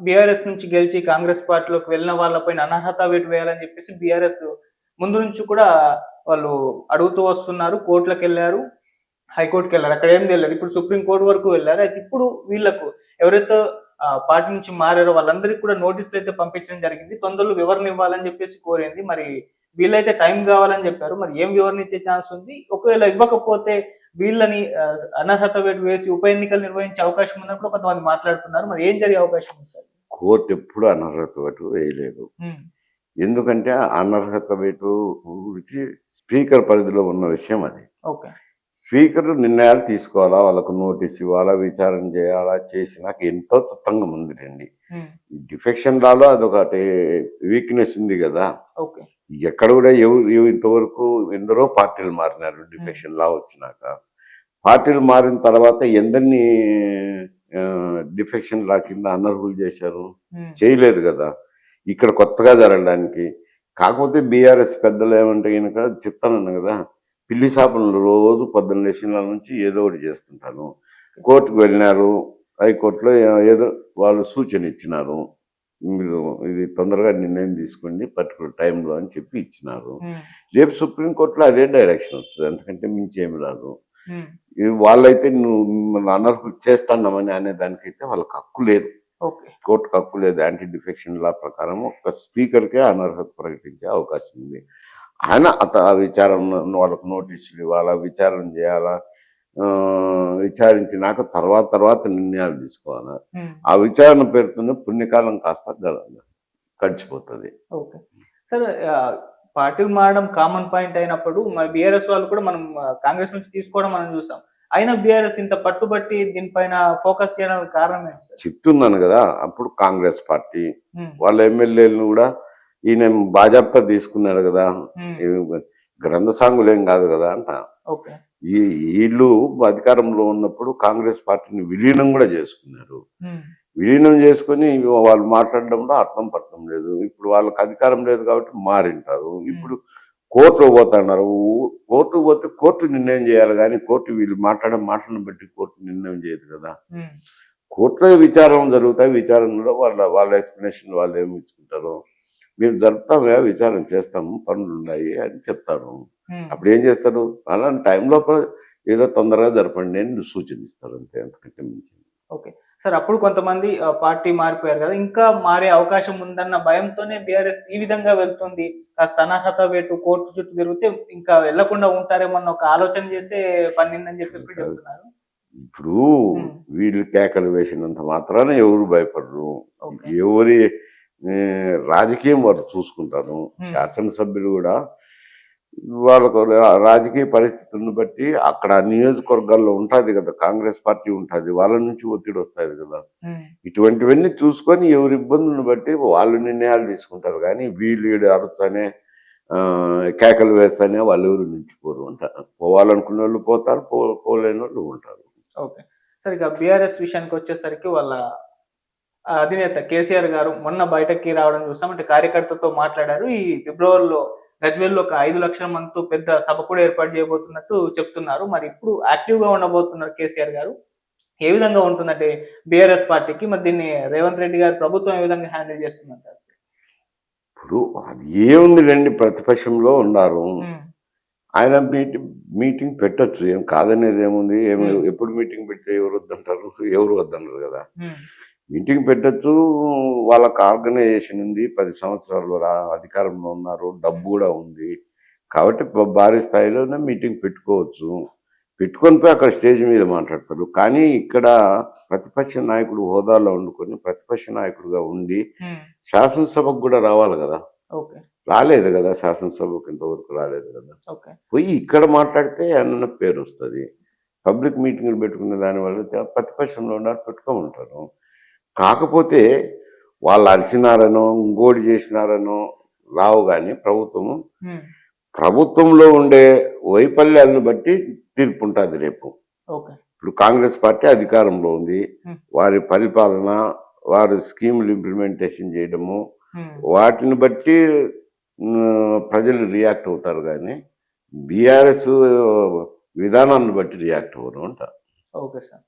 BRS నుంచి గెలిచి కాంగ్రెస్ పార్టీలోకి వెళ్ళిన వాళ్ళపైన అనర్హత వేటు వేయాలని చెప్పేసి బీఆర్ఎస్ ముందు నుంచి కూడా వాళ్ళు అడుగుతూ వస్తున్నారు కోర్టులకు వెళ్ళారు హైకోర్టుకి వెళ్ళారు. అక్కడ ఏం తెలియదు. ఇప్పుడు సుప్రీం కోర్టు వరకు వెళ్ళారు. అయితే ఇప్పుడు వీళ్ళకు ఎవరైతే పార్టీ నుంచి మారారో వాళ్ళందరికీ కూడా నోటీసులు అయితే పంపించడం జరిగింది. తొందరలో వివరణ ఇవ్వాలని చెప్పేసి కోరింది. మరి వీళ్ళైతే టైం కావాలని చెప్పారు. మరి ఏం వివరణ ఇచ్చే ఛాన్స్ ఉంది? ఒకవేళ ఇవ్వకపోతే వీళ్ళని అనర్హత వేటు వేసి ఉప ఎన్నికలు నిర్వహించే అవకాశం ఉందని కూడా కొంతమంది మాట్లాడుతున్నారు. మరి ఏం జరిగే అవకాశం ఉంది సార్? కోర్టు ఎప్పుడు అనర్హత వేటు వేయలేదు. ఎందుకంటే అనర్హత వేటు గురించి స్పీకర్ పరిధిలో ఉన్న విషయం అది. ఓకే. స్పీకర్ నిర్ణయాలు తీసుకోవాలా? వాళ్ళకు నోటీస్ ఇవ్వాలా? విచారణ చేయాలా? చేసినాక ఎంతో తత్తంగా ముందురండి ఉమ్, ఈ డిఫెక్షన్ లాలో అదొకటి వీక్నెస్ ఉంది కదా. ఎక్కడ కూడా ఎవరు ఎవ- ఇంతవరకు ఎందరో పార్టీలు మారినారు. డిఫెక్షన్ లా వచ్చినాక. పార్టీలు మారిన తర్వాత ఎందరిని డిఫెక్షన్ లా కింద అనర్హులు చేశారు? చేయలేదు కదా. ఇక్కడ కొత్తగా జరగడానికి. కాకపోతే బీఆర్ఎస్ పెద్దలు ఏమంటే కనుక చెప్తానన్నా కదా పిల్లి చేపలు రోజు పొద్దున్న లేచిన నుంచి ఏదో ఒకటి చేస్తుంటాను కోర్టుకు వెళ్ళినారు హైకోర్టులో ఏదో వాళ్ళు సూచన ఇచ్చినారు. మీరు ఇది తొందరగా నిర్ణయం తీసుకోండి పర్టికులర్ టైంలో అని చెప్పి ఇచ్చినారు. రేపు సుప్రీంకోర్టులో అదే డైరెక్షన్ వస్తుంది అంతకంటే మించి ఏమి రాదు. వాళ్ళైతే నువ్వు మిమ్మల్ని అనర్హులు చేస్తున్నామని అనే దానికైతే వాళ్ళకి హక్కు లేదు. కోర్టుకు హక్కు లేదు యాంటీ డిఫెక్షన్ లా ప్రకారం ఒక స్పీకర్కే అనర్హత ప్రకటించే అవకాశం ఉంది. ఆయన అత ఆ విచారణ వాళ్ళకు నోటీసులు ఇవ్వాలా విచారణ చేయాలా విచారించినాక తర్వాత తర్వాత నిర్ణయాలు తీసుకోవాలా? ఆ విచారణ పేరుతోనే పుణ్యకాలం కాస్త గడిచిపోతుంది. ఓకే. సార్ పార్టీలు మారడం కామన్ పాయింట్ అయినప్పుడు మన బీఆర్ఎస్ వాళ్ళు కూడా మనం కాంగ్రెస్ నుంచి తీసుకోవడం మనం చూసాం. అయినా బీఆర్ఎస్ ఇంత పట్టుబట్టి దీనిపైన ఫోకస్ చేయడానికి కారణం ఏంటి చెప్తున్నాను కదా అప్పుడు కాంగ్రెస్ పార్టీ వాళ్ళ ఎమ్మెల్యేలను కూడా ఈయన బాజాప్తా తీసుకున్నారు కదా. గ్రంథ సాంగులు ఏం కాదు కదా అంట. ఓకే. ఈ వీళ్ళు అధికారంలో ఉన్నప్పుడు కాంగ్రెస్ పార్టీని విలీనం కూడా చేసుకున్నారు. విలీనం చేసుకొని వాళ్ళు మాట్లాడడంలో అర్థం పట్టడం లేదు. ఇప్పుడు వాళ్ళకి అధికారం లేదు కాబట్టి మారింటారు. ఇప్పుడు కోర్టులో పోతున్నారు. కోర్టు పోతే కోర్టు నిర్ణయం చేయాలి కానీ కోర్టు వీళ్ళు మాట్లాడే మాటలను బట్టి కోర్టు నిర్ణయం చేయదు కదా. కోర్టులో విచారణ జరుగుతాయి. విచారణలో వాళ్ళ వాళ్ళ ఎక్స్ప్లెనేషన్ వాళ్ళు ఏమి ఇచ్చుకుంటారు మేము జరుపుతామే విచారణ చేస్తాము పనులు ఉన్నాయి అని చెప్తారు. ఉమ్, అప్పుడు ఏం చేస్తారు? అలాంటి టైంలో ఏదో తొందరగా జరపండి అని సూచనిస్తారు అంతే అంతకంటే మించి ఓకే. సార్ అప్పుడు కొంతమంది పార్టీ మారిపోయారు కదా ఇంకా మారే అవకాశం ఉందన్న భయంతోనే బీఆర్ఎస్ ఈ విధంగా వెళ్తుంది. కాస్త అనర్హత వేటు కోర్టు చుట్టూ తిరిగితే ఇంకా వెళ్ళకుండా ఉంటారేమన్న ఒక ఆలోచన చేసే పన్నిందని చెప్పేసి కూడా చెప్తున్నారు. ఇప్పుడు. వీళ్ళు కేకలు వేసినంత మాత్రాన ఎవరు భయపడరు. ఎవరి రాజకీయం వారు చూసుకుంటారు. శాసనసభ్యులు కూడా వాళ్ళకు రాజకీయ పరిస్థితులను బట్టి అక్కడ నియోజకవర్గాల్లో ఉంటుంది కదా కాంగ్రెస్ పార్టీ ఉంటుంది వాళ్ళ నుంచి ఒత్తిడి వస్తుంది కదా. ఇటువంటివన్నీ చూసుకొని ఎవరి ఇబ్బందులను బట్టి వాళ్ళు నిర్ణయాలు తీసుకుంటారు. కానీ వీళ్ళు అరచనే ఆ, కేకలు వేస్తానే వాళ్ళు ఎవరు నిలిచిపోరు అంటారు పోవాలనుకునే వాళ్ళు పోతారు పోలేని వాళ్ళు ఉంటారు. ఓకే. సార్ ఇక బీఆర్ఎస్ విషయానికి వచ్చేసరికి వాళ్ళ అధినేత కేసీఆర్ గారు మొన్న బయటకి రావడం చూసాం. అంటే కార్యకర్తతో మాట్లాడారు. ఈ ఫిబ్రవరిలో గజ్వేల్లో ఒక ఐదు లక్షల మందితో పెద్ద సభ కూడా ఏర్పాటు చేయబోతున్నట్టు చెప్తున్నారు. మరి ఇప్పుడు యాక్టివ్గా ఉండబోతున్నారు కేసీఆర్ గారు. ఏ విధంగా ఉంటుందంటే బీఆర్ఎస్ పార్టీకి? మరి దీన్ని రేవంత్ రెడ్డి గారు ప్రభుత్వం ఏ విధంగా హ్యాండిల్ చేస్తుందంటారు సార్? ఇప్పుడు అది ఏముంది రండి ప్రతిపక్షంలో ఉన్నారు. ఆయన మీటింగ్ మీటింగ్ పెట్టొచ్చు. ఏం కాదనేది ఏముంది? ఏమి. ఎప్పుడు మీటింగ్ పెడితే ఎవరు వద్దంటారు? ఎవరు వద్దన్నారు కదా? మీటింగ్ పెట్టొచ్చు. వాళ్ళకి ఆర్గనైజేషన్ ఉంది. పది సంవత్సరాలు రా- అధికారంలో ఉన్నారు. డబ్బు కూడా ఉంది. కాబట్టి భారీ స్థాయిలోనే మీటింగ్ పెట్టుకోవచ్చు. పెట్టుకొని పోయి అక్కడ స్టేజ్ మీద మాట్లాడతారు. కానీ ఇక్కడ ప్రతిపక్ష నాయకుడు హోదాలో వండుకొని ప్రతిపక్ష నాయకుడిగా ఉండి శాసనసభకు కూడా రావాలి కదా. ఓకే. రాలేదు కదా శాసనసభకు ఇంతవరకు రాలేదు కదా. పోయి ఇక్కడ మాట్లాడితే అన్న పేరు వస్తుంది. పబ్లిక్ మీటింగ్లు పెట్టుకునే దానివల్ల ప్రతిపక్షంలో ఉన్నారు పెట్టుకోమంటారు. కాకపోతే వాళ్ళు అరిచినారనో ఇంకోటి చేసినారనో రావు కానీ ప్రభుత్వము. ప్రభుత్వంలో ఉండే వైఫల్యాలను బట్టి తీర్పు ఉంటుంది రేపు ఇప్పుడు కాంగ్రెస్ పార్టీ అధికారంలో ఉంది. వారి పరిపాలన వారి స్కీములు ఇంప్లిమెంటేషన్ చేయడము వాటిని బట్టి ప్రజలు రియాక్ట్ అవుతారు కానీ బీఆర్ఎస్ విధానాన్ని బట్టి రియాక్ట్ అవ్వరు అంట. Okay sir.